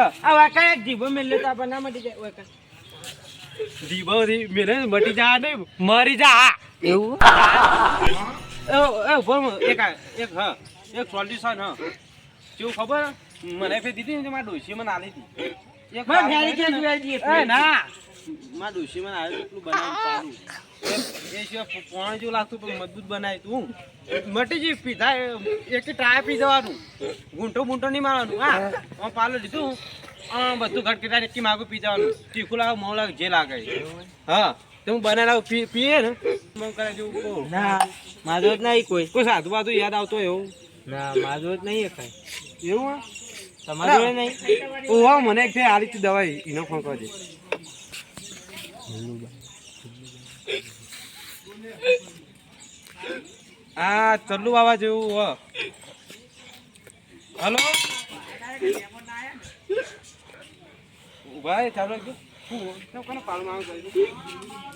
આ વાકા એક જીભો મેલે તો આપણને ના મટી જાય વાકા. જીભાથી મેરે મટી જા ને મરી જા. એવું? એ બોલ એક એક હા એક સોલ્યુશન હા. કેવું ખબર? મને ફે દીધી ને મારા ડોશી મને આલી હતી એક મેં ફેરી કે જોઈ જઈએ એ ના. મારા ડોશી મને આવ્યું એટલું બનાવી પાડું. એ સિવાય પોણ જેવું લાગતું પણ મજબૂત બનાવી તું. મટી જઈ પીધા એક ટાયા પી જવાનું. ગુંઠો ગુંઠો નહીં મારવાનું. હા હું પાલો લીધું. બધું ઘટકીટા એકી માગું પી જવાનું. તીખું લાગે મોં લાગે જે લાગે. હા તો હું બનાવી લાવું પી પીએ ને. મન કરે જેવું ના. જ નહીં કોઈ. કોઈ સાધુ બાધુ યાદ આવતો હોય એવું? ના મારો જ નહીં કઈ. એવું હા? તમારો જોડે નહીં? ઓહો મને એક છે આ રીતે દવાઈ. એનો ફોન કરજે. આ ચલ્લુ બાબા જેવું હ. હલો? ભાઈ ચાલો હો?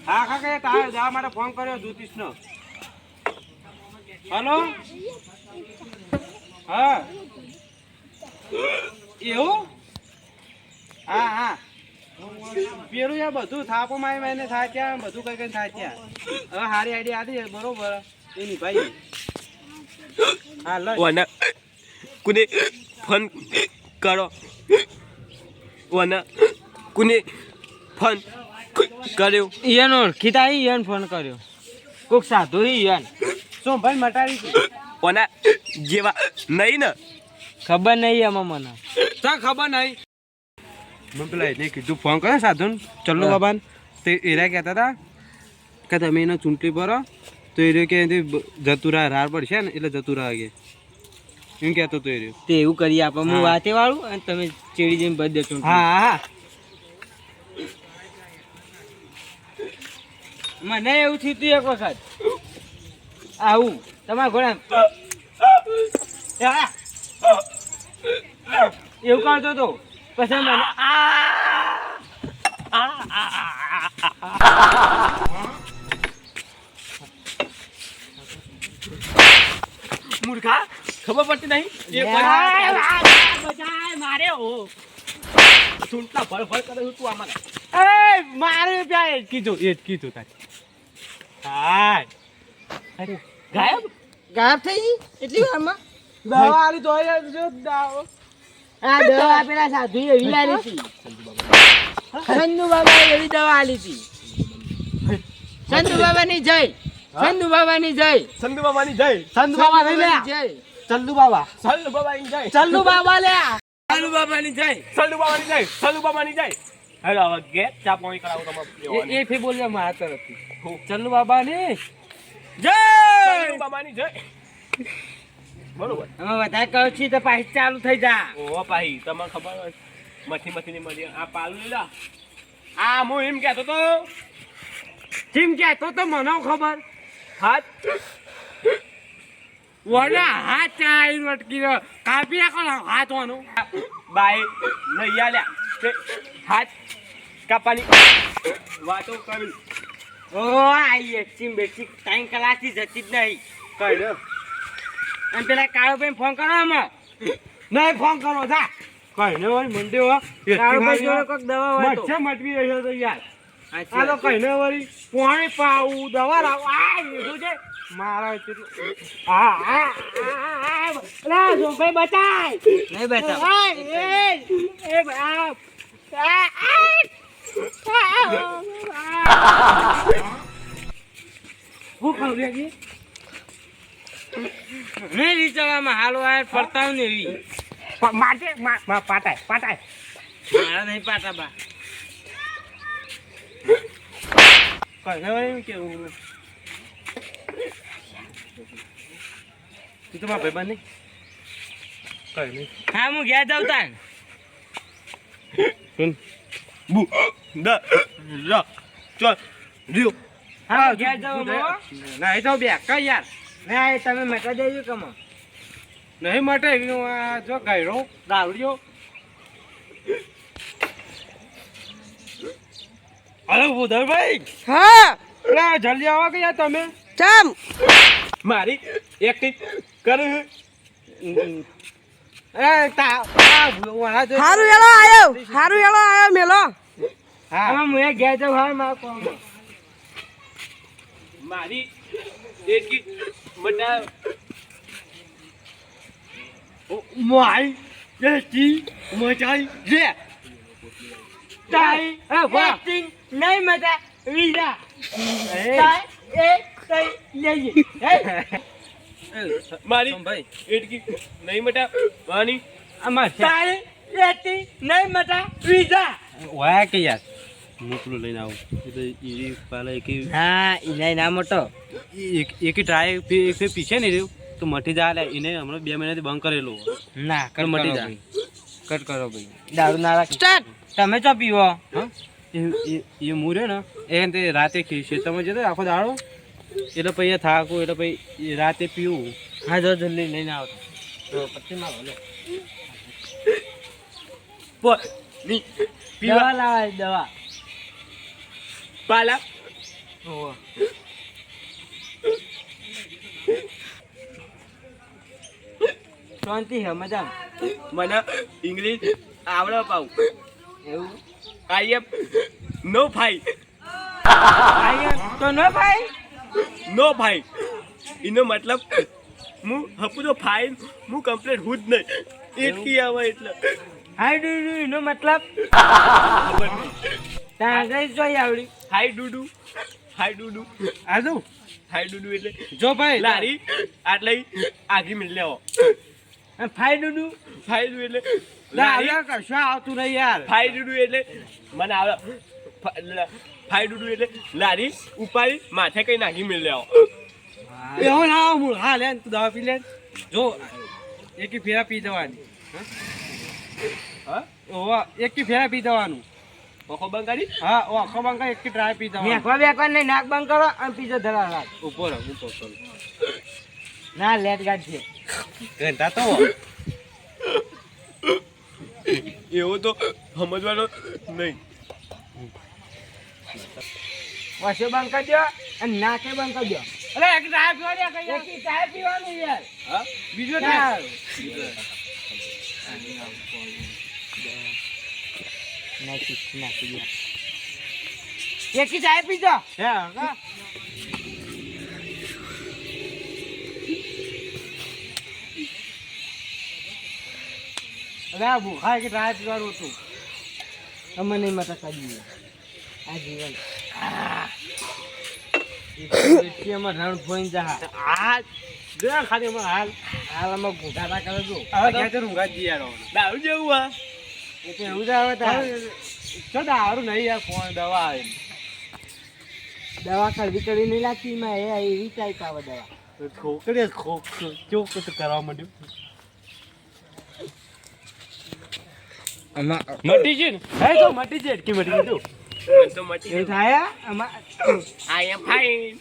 હા કે તારે જવા માટે ફોન કર્યો જ્યોતિષ હલો? હા. એવું? હા હા. પેલું યાર બધું થાપો મારી મારીને થાય ત્યાં બધું કઈ કઈ થાય ત્યાં. હવે હારી આઈડિયા આદી બરોબર. એની ભાઈ હા વના કુને ફોન કરો. વના કુને ફોન કર્યો. ઈયન ઓળખીતા ઈયન ફોન કર્યો. કોક સાધુ ઈયન. શું ભાઈ મટાડી ઓના જેવા નહીં ને. ખબર નહીં એમાં મને તને ખબર નહીં. મેં પેલા એને કીધું ફોન કર્યો સાધુ ચલો બાબાને. તે એરા કહેતા હતા કે તમે એને ચૂંટણી ભરો તો એ રહ્યો કે જતું રહે રાર પડશે ને એટલે જતું રહે કે એમ કહેતો તો એ રહ્યો. તે એવું કરી આપે. હું. વાતે વાળું અને તમે ચેડી જઈને બધી દેજો હા હા. મને એવું થયું તું એક વખત. આવું. તમારા ઘોડા! એવું કરતો તો. પછી મને મૂર્ખા ખબર પડતી નહીં? મારે ઓ ચૂંટલા ભળ ભળ કરે તું આમાં એ મારે પ્યા એ જ કીધું એ જ કીધું તારે. અરે ગાયબ? ગાયબ થઈ એટલી વારમાં? દવા આલી તો જો દાવો. આ દવા પેલા સાધુ એવી લાલી હતી. ચંદુ બાબા એવી દવા આલી હતી. ચંદુ બાબા ની જય. ચંદુ બાબા ની જય. સંધુ બાબાની જય. સંધુ બાબા નહીં જય. ચલ્લુ બાબા. સંધુ બાબાની જય. ચલ્લુ બાબા લે ચલ્લુ બાબા ની જય. સંધુ બાબાની જય. સંધુ બાબાની જય. હેલો હવે ગેટ ચા પાણી કરાવો તમે એ ફી બોલ્યા મારા તરફથી. ચલ્લુ બાબા ની જય. સંધુ બાબાની જય. બરોબર. અમે વધારે કહું છીએ તો પાછી ચાલુ થઈ જા. ઓ પાહી તમને ખબર હોય. મથી મથી ની મળી. આ પાલું લા. આ હું એમ કહેતો તો. જેમ કહેતો તો મને ખબર. હાથ. વડા હાથ ચાઈ અટકી રહ્યો. કાપી નાખો હાથ વાનું બાઈ લઈ આલ્યા હાથ કાપાની વાતો કરી. ઓ આઈ એક્સિમ બેસી ટાઈમ કલાકથી જતી જ નહીં. કહી અને પેલા કાળો ભાઈ ફોન કરો આમાં. નહીં ફોન કરો જા. કઈ ને વળી હો. કાળો ભાઈ જોડે કોઈક દવા હોય તો. મટવી રહ્યો તો યાર. આ તો કઈ ને વળી પાણી પાવું દવા લાવ. આ લીધું છે. મારા હા હા હા, ભાઈ બચાય. નહીં આ, એ, આ, આ. હું ખાવ નહીં રીચવામાં હાલો આ પડતા ને એવી માટે મા મા પાટાય પાટાય. મારા નહીં પાટા બા. કઈ ને વળી કેવું તું તો મારા ભાઈબંધ નહીં? કઈ નહીં. હા હું ઘેર જાઉં તાન. સુન બુ દ ર ચલ રિયો. હા ઘેર જાઉં ના એ તો બે કઈ યાર? ના એ તમે મટા દેજો કમા નહીં મટે આ જો ગાયરો ગાવડિયો. હલો ભૂધરભાઈ હા. ના જલ્દી આવો કે યાર તમે? ચમ. મારી એક કરે. એ તા હારું હેલો આયો. હારું હેલો આયો મેલો. હા. હું એક ઘેર જાઉં હા મારી કોમ. મોટા માઈ જે મચાઈ લે તાઈ એ વાહ. નહીં મજા. એ. તાઈ એ તઈ લેજે. મારી ભાઈ એટલી નહીં મટા વાની આમાં તાઈ એક્ટિંગ નહીં મજા. વિઝા વાયા કે યાર. હું પેલું લઈને આવું. એટલે એ પાલા એક હા એને ના મોટો. એક એક ટ્રાય એક પીછે ને રહ્યું. તો મટી જાય એને હમણાં બે મહિનાથી બંધ કરેલું ના કર મટી જાય. કટ કરો ભાઈ. દારૂ ના રાખ. સ્ટાર્ટ! તમે ચો પીવો? હા? એ એ રહ્યો ને. એ તે રાતે ખેતરમાં જતો આખો દાડો. એટલે પછી થાકું એટલે પછી રાતે પીવું. હા જો જલ્દી લઈને આવતો તો પછી મારો લે. પીવા દવા લાવાય દવા. ઓહો. શાંતિ હે મજા મને ઇંગ્લિશ આવડે પાઉ. એવું? આઈ એમ નો ફાઈ એમ તો ન ભાઈ? નો ફાઈ એનો મતલબ હું હપુ તો ફાઈન હું કમ્પ્લીટ હું જ નહીં. એટલી આવે એટલે. હાઈ ડુ ડુ એનો મતલબ? તાર જોઈ આવડી? હાઈ ડુડુ. હાઈ ડુડુ. આજુ હાઈ ડુડુ એટલે જો ભાઈ લારી. આટલે આગી મિલ લેવો. ફાઈ ડુ ડુ ફાઈ ડુ એટલે લારી. કશું આવતું નહીં યાર. ફાઈ ડુડુ એટલે મને આવડે ફાઈ ડુડુ એટલે લારી ઉપાડી માથે કઈ નાખી મિલ લેવો. એવું ના હું હા લે તું દવા પી લે જો એકી ફેરા પી જવાની. હા? ઓવા એકી ફેરા પી જવાનું બંધ કરી? હા બંકા એકી ટ્રાય પી જવાનું. મેકવા બેકવા નહીં નાક બંધ કરો અને પીછો ધરા રાખ ઉપર ઉપર ઉપર ના લેટ ગાડ છે ઘંટા તો એવો તો સમજવાનો નહીં. વસો બંધ કરી દો અને નાકે બંધ કરી દો અરે એક ટ્રાય પીવા દે કઈ યાર. એકી પીવાનું યાર. હા? બીજો ટ્રાય નાખી નાખી દો. એકી ચાય પીજો હે હા અરે આ ભૂખા કે ટ્રાય પીવાનું હતું. અમે નહીં માતા કરી આ જીવન. રણ ફોઈન જા. આ ખાલી અમારે હાલ. હાલ અમારે ઘૂંટાતા કરે જો. હવે ક્યાં ઊંઘા જ યાર. દારૂ જેવું આ. એ તો એવું જ આવે તાર. દારૂ નહીં યાર ફોન દવા આવે દવા કડવી કડવી નહીં લાગતી એમાં એ એવી ટાઈપ આવે દવા. ખોકડે ખોક કરવા માંડ્યું? મટી છે ને? હે તો મટી છે કે મટી ગયું તો મટી થાય આમાં I am fine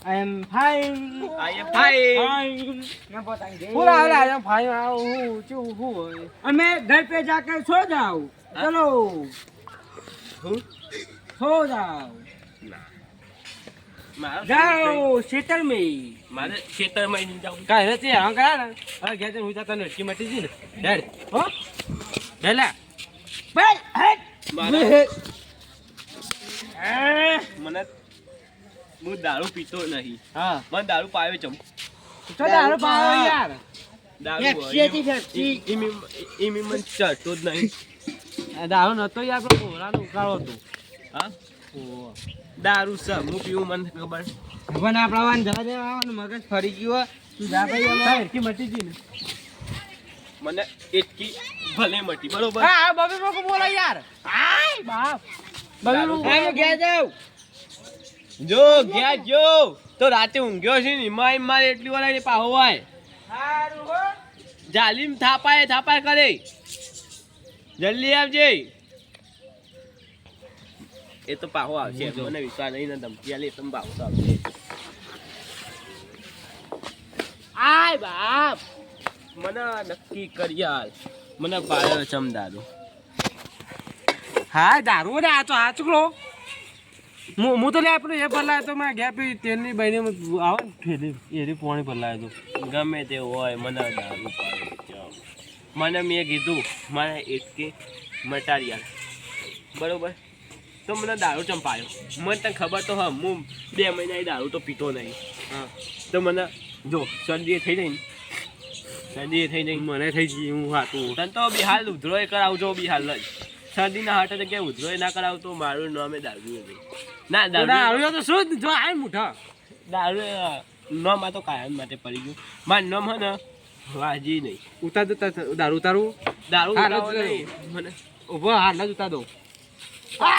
I am fine I am fine ના પોતાની દે. પૂરા આવે આ ભાઈ આ હું ચું હું હોય અમે घर पे जाकर सो जाओ चलो सो जाओ મારા जाओ सीटर में મારે ખેતરમાં નહીં જાઉં કાંઈ નથી હા કરા ને હવે ઘેર જઈને હું તને અટકી મટી જી ને ડેડ હો ડેલા भाई हट મારે મને હું દારૂ પીતો નહીં. હા. મને દારૂ પાયો ચમ તો દારૂ પાયો યાર. દારૂ ફેફસી હતી, ફેફસી. ઈ- ઈ મી- ઈ મી મને ચડતો જ નહીં. દારૂ નતો યાર પણ કોરાનો ઉકાળો હતો. હા? દારૂ છે હું પીવું મને ખબર. ભગવાન આપણા વાન જવા દેવાનું મગજ ફરી ગયો તું જા ભાઈ કાંઈ મટી જી ને. મને એટલી ભલે મટી બરોબર? હા બબી બોલો યાર. હાય બાપ હું જાઉં. જો ગયા જો તો રાતે ઊંઘ્યો છે ને એમાં એમ એટલી વાર આવીને પાહો હોય. જાલીમ થાપાય થાપાય કરે. જલ્દી આવજે. એ તો પાહો આવશે મને વિશ્વાસ નહીં ને ધમકી આલી તમે પાહો તો આવશે. આય બાપ. મને નક્કી કરી હાલ મને પાડ્યો ચમદારો હા દારૂ ને આ તો આ ચૂકલો હું તો લે આપણે એ પલાય તો મેં ગયા પછી તેલની બહેને આવે ને ઠેલી એરી પોણી ભરલાય તો. ગમે તે હોય મને દારૂ મને મેં કીધું મારે એટકી મટારિયા બરોબર? તો મને દારૂ ચંપાયો. મને તને ખબર તો હા હું બે મહિના દારૂ તો પીતો નહીં. હા. તો મને જો શરદી થઈ જાય ને. શરદી થઈ જાય મને થઈ ગઈ હું હાતું તને તો બિહાર ઉધરો એ કરાવજો હાલ જ. શરદીના હાટે તો કે ઉધરો ના કરાવતો મારું નામે દારૂ નથી. ના દારૂ તો શું જો આ મુઠા. દારૂ નામ આ તો કાયમ માટે પડી ગયું. માર નામ હે ને વાજી નહીં. ઉતાર દો દારૂ ઉતારું. દારૂ. મને ઊભો હાલ જ ઉતાર દો. અ,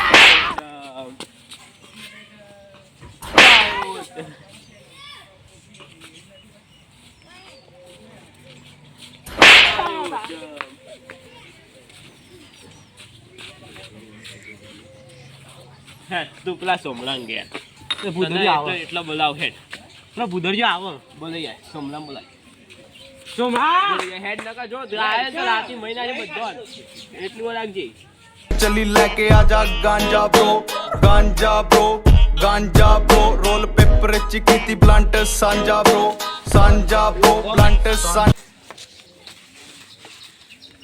હેડ તું પેલા સોમલાંગ ગયા એ ભૂધરિયો આવો. એટલો બોલાવ હેડ. પેલો ભૂધરિયો આવો. બોલાઈ જાય સોમલાંગ બોલાય. સોમા હેડ નકા જો આયો તો રાતી મહિના ને બધો એટલું રાખજે ચલી લેકે આજા ગાંજા bro ganja bro ganja bro roll paper ચીકીતી blunt સાંજા બ્રો સાંજા બ્રો બ્લાન્ટ સાંજા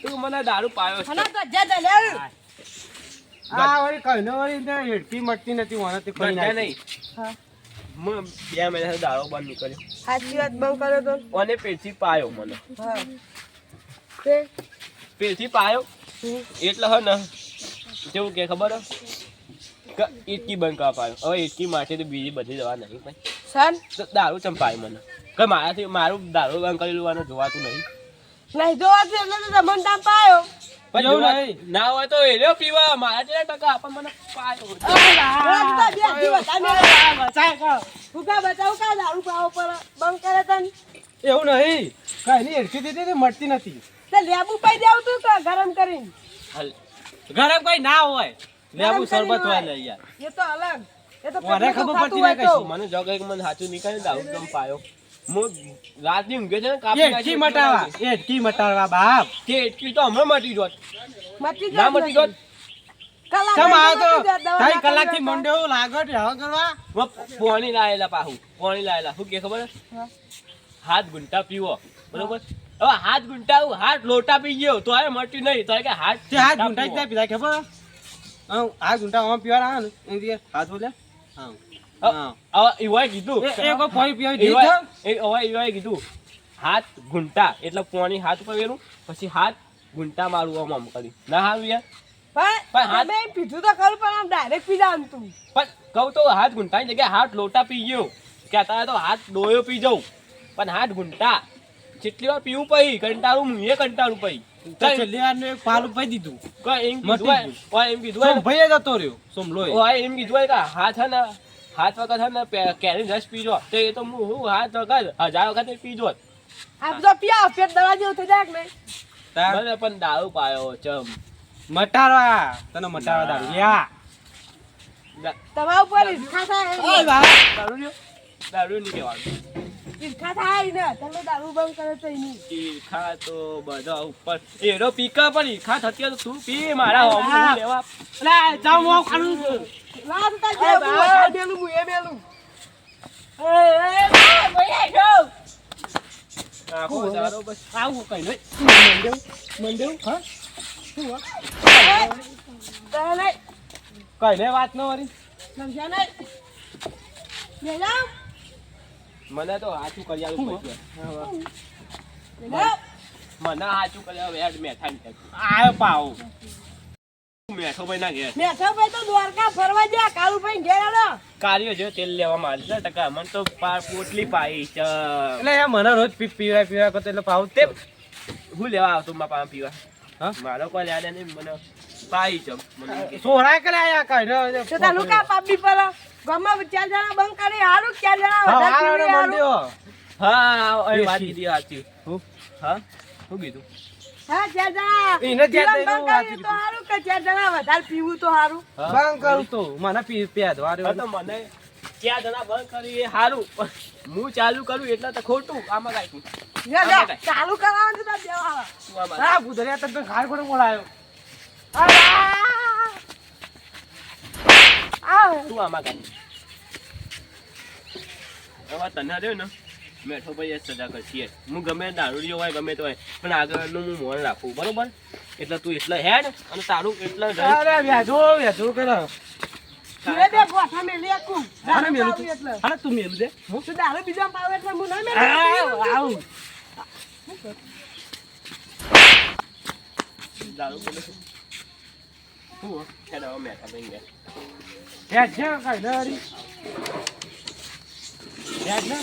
તું મને દારૂ પાયો છે. મને તો જજ લેવું આ વળી કઈને વળી ને હેડકી મળતી નથી મને તે કોઈ નહીં નહીં. હા. હું બે મહિના દારૂ બંધ નીકળ્યો સાચી વાત બહુ કર્યો તો? અને પેટથી પાયો મને. પેટથી પાયો? એટલે હે ને કેવું કે ખબર ઇટકી બંધ કરવા પાયો. હવે ઇટકી માટે તો બીજી બધી દવા નહીં ભાઈ. સન? તો દારૂ ચંપાય મને. કે મારાથી મારું દારૂ બંધ કરી લેવાનું જોવાતું નહીં. નહીં જોવાતું એટલે તો તમને પાયો. ના હોય તો એનો પીવા. મારા જેટલા ટકા આપણ મને પાયો ઓલા તો બે દિવસ. અમે ભૂખા બચાવ કા દારૂ પાવો પર બંધ કરે તન એવું નહીં. કઈ ની હેડકી દીધી મળતી નથી. લેબુ પાઈ દેવું તું ગરમ કરીને? ગરમ કઈ ના હોય. લેબુ શરબત હોય. ને યાર. એ તો અલગ. એ તો મને ખબર પડતી નહીં મને એક મને સાચું નીકળે દારૂ આવું પાયો. રાતની ઊંઘે છે ને કાપી નાખી મટાવા હેડકી મટાવા બાપ. કે એટલી તો હમણાં મટી જોત મટી ના મટી જોત કલાક ચમ તો મટી જાય, દવા ત્રણ નાખી કલાકથી દો તો. મંડ્યો લાગો ઢેહો કરવા. હું લાયેલા પાહુ પાણી લાયેલા. શું કે ખબર? હે? હાથ ગુંટા પીવો બરોબર? હવે હાથ ગુંટા હાથ લોટા પી ગયો તો હવે મટી નહીં તો કે હાથ હાથ ગુંટા જ પીધા ખબર? હા આ ગુંટા આમ પીવા ને હાથ બોલ્યા કીધું. હાથ ગુંટા એટલે પોણી હાથ ઉપર વેલું પછી હાથ ગુંટા મારું આમ આમ કરી. ના હારું યાર. પણ હાથ- પીધું તો ખરું પણ આમ ડાયરેક્ટ પી તું. પણ કહું તો હાથ ગુંટાની જગ્યાએ હાથ લોટા પી ગયો. કે અત્યારે તો હાથ ડોયો પી જાઉં. પણ હાથ ગુંટા જેટલી વાર પીવું પછી કંટાળું હું એ કંટાળું પઈ તો છેલ્લી વાર પાલું પાઈ દીધું. કોઈ એમ કીધું એમ કીધું ને- સોમભાઈ જતો રહ્યો સોમલોય હોય એમ કીધું હોય કે હાથ ને હાથ વખત હે ને કેરી રસ પીજો. તો એ તો હું હું હાથ વખત હજાર વખત પીજો આ બધો પિયા પેટ દવા જેવું થઈ જાય મને પણ દારૂ પાયો ચમ. મટારવા તને મટારવા દારૂ. યા તમારા ઉપર દારૂ દારૂ નહીં કહેવાનું ઈર્ષા થાય ને તમે દારૂ બંધ કરે તો એની. ઈરખા તો બધા ઉપર. એનો પીકા પણ ઈરખા થતી હોય તો તું પી મારા હોમું તાર જે હું એ કઈ વાત? નો વરી. સમજ્યા નહીં? મને તો હાચું કરી જાઓ. મને હાચું કરી આલું યાર મેઠા ને આયો પાવ મેઠો ભાઈ ના ઘેર. મેઠો ભાઈ તો દ્વારકા ફરવા ગયા કાળુભાઈ ઘેર આલો. કાર્યો છે તેલ લેવા માંગે છે ટકા. મને તો પોટલી પાઈ છે. એટલે યાર મને રોજ પીવા પીવા કરતો એટલે પાવ તે હું લેવા આવતો મારા પાસે પીવા? હા? મારો કોઈ યાદ નહીં મને પાઈ છે. મને કે સોરાય કરે આયા કઈ તો તારું કા પાપી પર. ગામમાં ચાર જણા બંધ કરી હારું ચાર જણા વધારે પીવી હારું. હા એ વાત કીધી સાચી. હું? હા? શું કીધું? હા ચાર જણા. એને ચાર જણા તો હારું કે ચાર જણા વધારે પીવું તો હારું. બંધ કરું તો. મને પી પ્યાદ તો મને ક્યાં જણા બંધ કરી એ સારું હું ચાલુ કરું એટલે તો ખોટું. આમાં કાંઈ જા, જા, બતાય. ચાલુ કરાવવાનું તો દેવા. હા ગુદરિયા તને ખાર ખોટો બોલાયો આ! તું આમાં કાંઈ હવે તને રહ્યો ને મેઠો ભાઈ એ સજા કરશે હું ગમે દારૂડિયો હોય ગમે તો હોય પણ આગળનું હું મોન રાખું બરોબર? એટલે તું એટલે હેડ અને તારું એટલે અરે વ્યાજો વ્યાજો કરો. તું એ બે ગોઠા મેલી આખું. હાને દારૂ મેલું પાવું એટલે. હાને તું મેલું દે. હું તું દારૂ બીજા પાવે એટલે હું ના મેલું. આવ. આવ દારૂ બોલે છે. હું હો? હેડ હવે મેઠા ભાઈ ગયા. હેડ છે કાઈ દરી હેડ ને